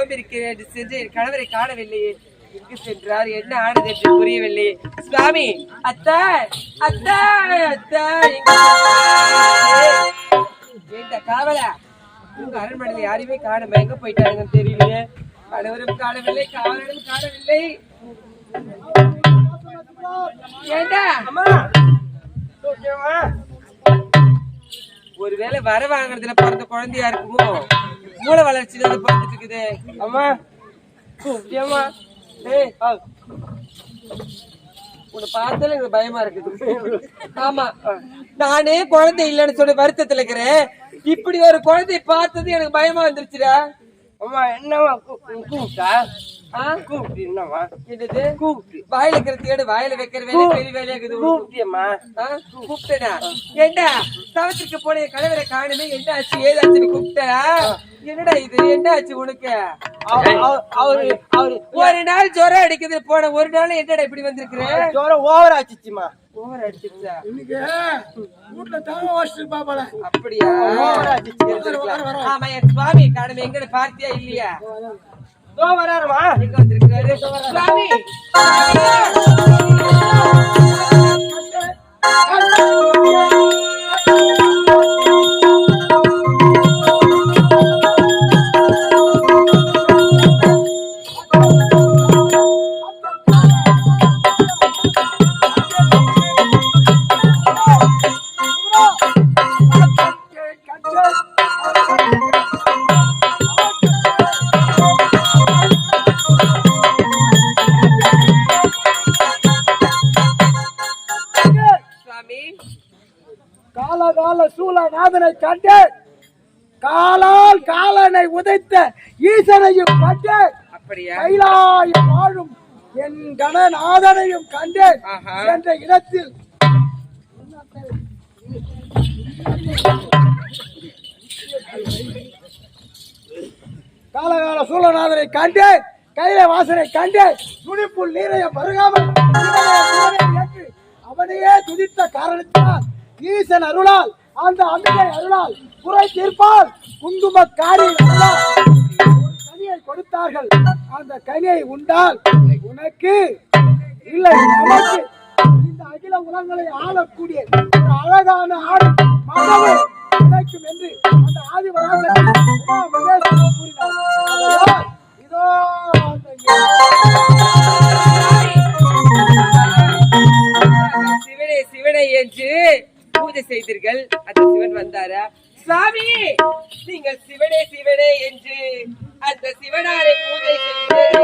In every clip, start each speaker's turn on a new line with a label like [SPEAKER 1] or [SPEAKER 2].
[SPEAKER 1] அந்த என்று சென்று என் கணவரை காணவில்லையே. எங்கு சென்றார்? என்ன ஆனது என்று புரியவில்லை. சுவாமி அத்தா அத்தா அத்தா எங்க காவலா? உங்க அரண்மனையில் யாரையுமே காணும் எங்க போயிட்டாங்கன்னு தெரியலையே. கணவரும் காணவில்லை காவலரும் காணவில்லை. ஏண்டா?
[SPEAKER 2] அம்மா!
[SPEAKER 1] ஒருவேளை வர வாங்குறதுல பிறந்த குழந்தையா இருக்குமோ? மூளை வளர்ச்சியில வந்து பார்த்துட்டு இருக்குது.
[SPEAKER 2] அம்மா. ஏம்மா?
[SPEAKER 1] ஏய், உன்னை பார்த்தாலே எனக்கு பயமா இருக்குது. ஆமா. நானே குழந்தை இல்லைன்னு சொல்லி வருத்தத்துல இருக்கிறேன். இப்படி ஒரு குழந்தைய பார்த்தது எனக்கு பயமா வந்துருச்சுடா.
[SPEAKER 2] அம்மா என்னம்மா கூப்பிட்டா? கூப்பிட்டு என்னம்மா
[SPEAKER 1] என்னது? வாயில இருக்கிற தேடு வாயில வைக்கிற வேலை பெரிய வேலையா இருக்குது.
[SPEAKER 2] கூப்பிட்டியம்மா?
[SPEAKER 1] கூப்பிட்டேனா தவத்திற்கு போன என் கணவரை காணுமே என்ன ஆச்சு ஏதாச்சுன்னு கூப்பிட்டா? என்னடா இது? என்ன ஆச்சு உனக்கு?
[SPEAKER 2] அவ- அவ- அவரு அவரு
[SPEAKER 1] ஒரு நாள் ஜுரம் அடிக்குது போன ஒரு நாள் என்னடா இப்படி வந்திருக்கிற?
[SPEAKER 2] ஜோரம் ஓவர் ஆச்சுச்சுமா
[SPEAKER 1] ஓவர் அடிச்சிருச்சா
[SPEAKER 3] இன்னைக்கு வீட்டுல தவம் வச்சுட்டு பாப்பாள
[SPEAKER 1] அப்படியா?
[SPEAKER 2] ஓவர்.
[SPEAKER 1] ஆமா என் சுவாமி காணுமே. எங்கன்னு பார்த்தியா இல்லையா?
[SPEAKER 2] தோ வராருமா
[SPEAKER 1] எங்க வந்திருக்காரு சுவாமி
[SPEAKER 3] சூழநாதனை கண்டு காலால் காலனை உதைத்த ஈசனையும் கண்டு
[SPEAKER 1] அப்படியா
[SPEAKER 3] கைலாய வாழும் என் கணநாதனையும் கண்டு. என்ற இடத்தில் காலகால சூழநாதனை கண்டு கைல வாசனை கண்டு துணிப்புள் நீரைய பருகாமல் அவனையே துதித்த காரணத்தினால் ஈசன் அருளால் அந்த அம்பிகை அருளால் குறை தீர்ப்பால் குங்கும ஒரு கனியை கொடுத்தார்கள். அந்த கனியை உண்டால் உனக்கு இல்லை நமக்கு இந்த அகில உலகங்களை ஆளக்கூடிய ஒரு அழகான ஆடு மகவு கிடைக்கும் என்று அந்த ஆதிவராசன்
[SPEAKER 1] சாமி நீங்கள் சிவனே சிவனே என்று அந்த சிவனாரை பூஜை செய்து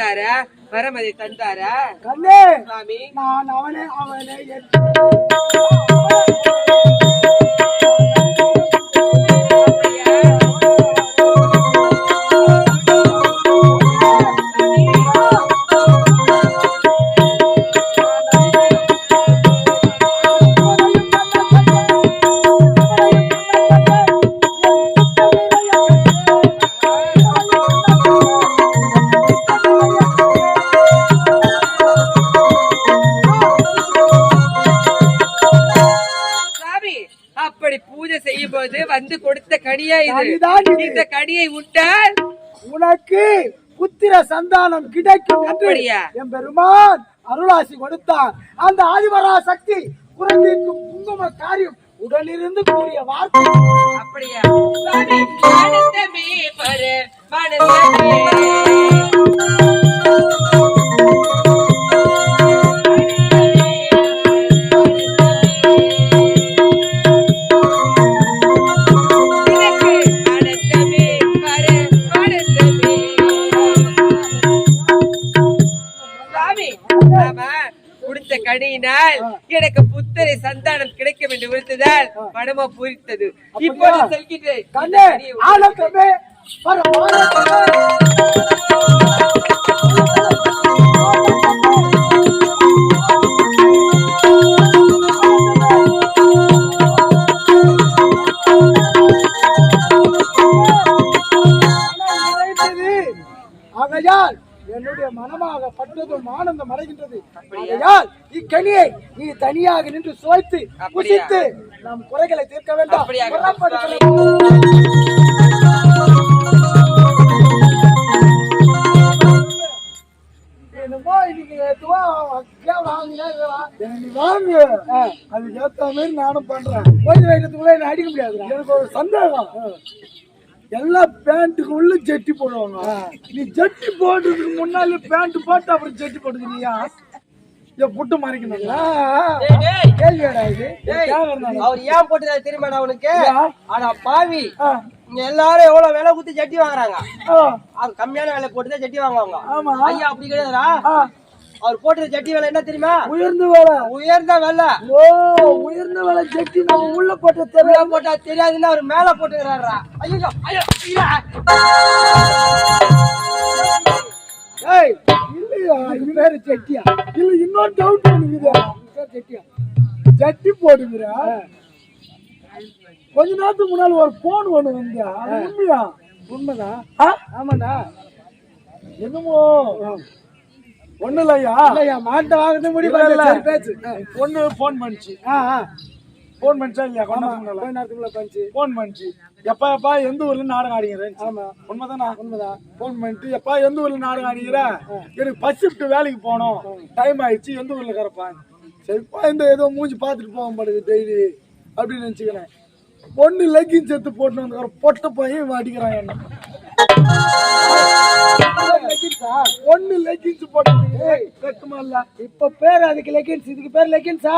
[SPEAKER 1] சிவன் வந்தாரா வரம் அதை தந்தாரா
[SPEAKER 3] கண்ணே!
[SPEAKER 1] சுவாமி.
[SPEAKER 3] நான் அவனே அவனை
[SPEAKER 1] கனியா இது. இந்த கனியை உண்டால்
[SPEAKER 3] உனக்கு புத்திர சந்தானம் கிடைக்கும்
[SPEAKER 1] அப்படியா?
[SPEAKER 3] என் பெருமான் அருளாசி கொடுத்தார். அந்த ஆதிவரா சக்தி குறைந்திருக்கும் குங்கும காரியம் உடனிருந்து கூடிய வார்த்தை.
[SPEAKER 1] அப்படியா? சாமி ஆனந்தமே கருணையினால் எனக்கு புத்தரை சந்தானம் கிடைக்கும் என்று விழுத்ததால் மனமா பூரித்தது. இப்போது செல்கின்றேன். ஆகையால்
[SPEAKER 3] என்னுடைய
[SPEAKER 1] மனமாக பட்டதும்
[SPEAKER 3] ஆனந்தம்
[SPEAKER 4] அடைகின்றது. இக்கனியை நீ தனியாக நின்று சுவைத்து? புசித்து நம் குறைகளை தீர்க்க வேண்டாம். நானும் பண்றேன். கொஞ்சம் வைக்கிறதுக்குள்ள என்ன அடிக்க முடியாது எனக்கு ஒரு சந்தேகம். எல்லா பேண்ட்டுக்கு உள்ள ஜட்டி போடுவாங்க. நீ ஜட்டி போடுறதுக்கு முன்னால பேண்ட் போட்டு அப்புறம் ஜட்டி போட்டுக்கிறியா? புட்டு
[SPEAKER 2] டேய்.
[SPEAKER 4] கேள்வியாடா இது.
[SPEAKER 2] அவர் ஏன் போட்டுறாரு தெரியுமாடா
[SPEAKER 4] ஏன்?
[SPEAKER 2] ஆனா பாவி. இங்க எல்லாரும் எவ்வளவு விலை குத்தி ஜட்டி வாங்குறாங்க? அது கம்மியான விலை போட்டு தான் ஜட்டி வாங்குவாங்க.
[SPEAKER 4] ஆமா.
[SPEAKER 2] ஐயா அப்படி கிடையாதுடா. அவர் போட்டுற ஜட்டி விலை என்ன தெரியுமா?
[SPEAKER 4] உயர்ந்து வேலை.
[SPEAKER 2] உயர்ந்த விலை.
[SPEAKER 4] ஓ உயர்ந்த வேலை ஜட்டி நம்ம உள்ள போட்ட தெரியல
[SPEAKER 2] போட்டா தெரியாதுன்னு அவர் மேல போட்டுக்கிறாரா ஐயோ ஐயோ.
[SPEAKER 4] ஏய் இது பேரு ஜட்டியா இல்ல இன்னொரு டவுட் ஜட்டியா ஜட்டி போடுங்கிற கொஞ்ச நேரத்துக்கு முன்னால ஒரு போன் ஒண்ணு வந்தா உண்மையா? உண்மைதான் ஆமாடா என்னமோ? ஒண்ணு இல்லையா இல்லையா மாட்ட வாங்குறது முடிவு பொண்ணு போன் பண்ணுச்சு. போன் பண்ணிச்சா இல்லையா? கொஞ்ச நேரத்துக்குள்ள பண்ணிச்சு. போன் பண்ணிச்சு. எப்பா எப்பா எந்த ஊர்ல நாடகம் ஆடிக்கிறேன் ஆமா. உண்மைதானா? உண்மைதான் போன் பண்ணிட்டு எப்பா எந்த ஊர்ல நாடகம் ஆடிக்கிற? எனக்கு பஸ் ஷிஃப்ட் வேலைக்கு போகணும் டைம் ஆயிடுச்சு எந்த ஊர்ல கறப்பான் சரிப்பா இந்த ஏதோ மூஞ்சி பார்த்துட்டு போக மாட்டேங்குது டெய்லி அப்படின்னு நினச்சிக்கிறேன். பொண்ணு லெக்கின்ஸ் எடுத்து போட்டு வந்து பொட்ட பையன் அடிக்கிறான் என்ன. ஒன்னு லெக்கின்ஸ் போட்டு வெக்கமா இல்ல? இப்ப பேர் அதுக்கு லெக்கின்ஸ் இதுக்கு பேர் லெக்கின்ஸா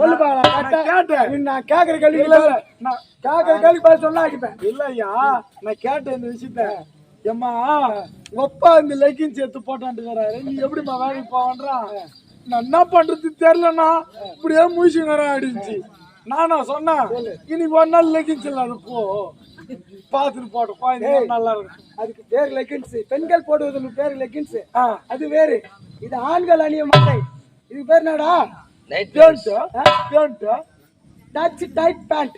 [SPEAKER 4] சொல்லு கேட்டேன். நான் கேக்குற கேள்வி இல்ல நான் கேக்குற கேள்வி பேச சொன்னா அடிப்பேன் இல்ல ஐயா நான் கேட்டேன் இந்த விஷயத்த. ஏம்மா ஒப்பா இந்த லெக்கின்ஸ் எடுத்து போட்டான்ட்டுக்கிறாரு நீ எப்படிம்மா வேலைக்கு போவன்றான் நான் என்ன பண்றது தெரியலண்ணா. இப்படியே முழிச்சுங்கிறேன் அடிச்சு நானா சொன்னேன் இன்னைக்கு ஒரு நாள் லெக்கின்ஸ் இல்லாத போ. பார்த்துட்டு போட்டோம் நல்லா இருக்கும் அதுக்கு பேர் லெக்கின்ஸ் பெண்கள் போடுவதற்கு பேர் லெக்கின்ஸ் அது வேறு. இது ஆண்கள் அணிய மாட்டை இது பேர் என்னடா?
[SPEAKER 5] Night
[SPEAKER 4] pant pant touch tight pant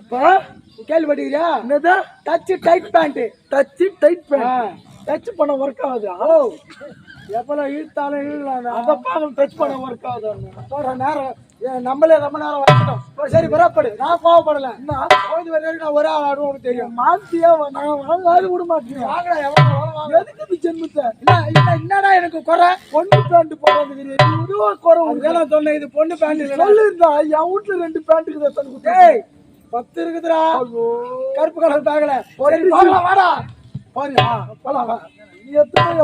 [SPEAKER 4] அப்பா கேள்விப்பட்டிருக்கியா? என்னது? Touch tight pant touch tight pant touch பண்ண ஒர்க் ஆகுதா. ஓ எப்பலாம் இழுத்தாலும் இழுக்கலாம் அதை பார்க்க டச் பண்ண ஒர்க் ஆகுது போற நேரம் நம்மளே ரொம்ப நேரம் வரட்டும் ஓ, சரி புறப்படு நான் கோவப்படல. நான் கோயில் வரைக்கும் நான் ஒரே ஆள் ஆடுவோம் தெரியும். மாத்தியா நான் வாங்காது விட மாட்டேன். வாங்கடா எவ்வளவு எதுக்கு இந்த ஜென்மத்தை? இல்ல இல்ல என்னடா எனக்கு குறை? பொண்ணு பேண்ட் போடுறது இதுவா குறை சொன்னேன் இது பொண்ணு பேண்ட் சொல்லிருந்தா என் வீட்டுல ரெண்டு பேண்ட்டுக்கு தான் தந்து பத்து இருக்குதுடா. கருப்பு கலர் பேக்ல. சரி வாடா. பாரியா போலாம் வா நீ எத்தனை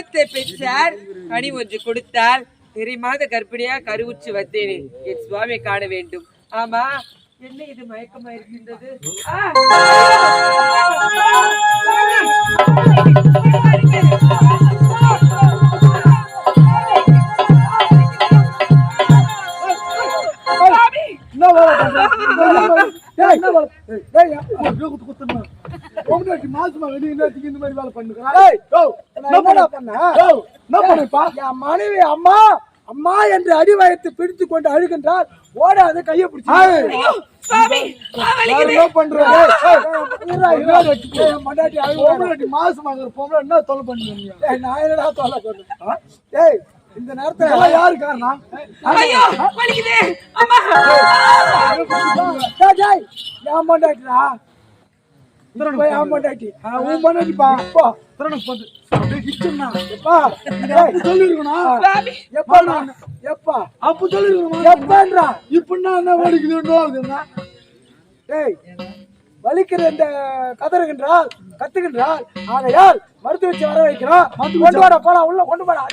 [SPEAKER 4] எப்ப
[SPEAKER 1] பெற்றார் கனி ஒன்று கொடுத்தால் தெரியுமாத கர்ப்பிணியா கருவுற்று வந்தேனே என் சுவாமி காண வேண்டும் ஆமா என்ன இது மயக்கமா இருக்கின்றது ஆ!
[SPEAKER 3] என்ன என்ன மாசமா இந்த மாதிரி வேலை பண்ணுகிறா? என்ன பண்ணேப்பா? என் மனைவி அம்மா அம்மா என்று அடி வயத்து பிடித்து கொண்டு அழுகின்றார் ஓடாத கையை பிடிச்சி
[SPEAKER 1] சுவாமி ஆ, வலிக்குது.
[SPEAKER 3] என்ன பண்ற? டேய், டேய், இருடா, இருடா, டேய், என் பொண்டாட்டி அழுகுறாடா. மாசமா இருக்கிற பொம்பளை என்ன தொல்லை பண்ணுவீங்க? டேய், நான் என்னடா தொல்லை பண்றேன்? ஆ? டேய், இந்த நேரத்துல எல்லாம் யாரு காரணம்
[SPEAKER 1] ஐயோ வலிக்குது அம்மா
[SPEAKER 3] டேய், டேய், என் பொண்டாட்டிடா. இப்ப என் பொண்டாட்டி. ஆ, உன் பொண்டாட்டிப்பா. போ. எப்பா,
[SPEAKER 1] சுவாமி
[SPEAKER 3] எப்பா நான், எப்பா? எப்பன்றா? டேய், வலிக்கிற இந்த கதறுகின்றால் கத்துகின்றால் ஆகையால் மருத்துவ வச்சு வர வைக்கிறோம் கொண்டு வாடா போலாம் உள்ள கொண்டு
[SPEAKER 1] வலிக்குது.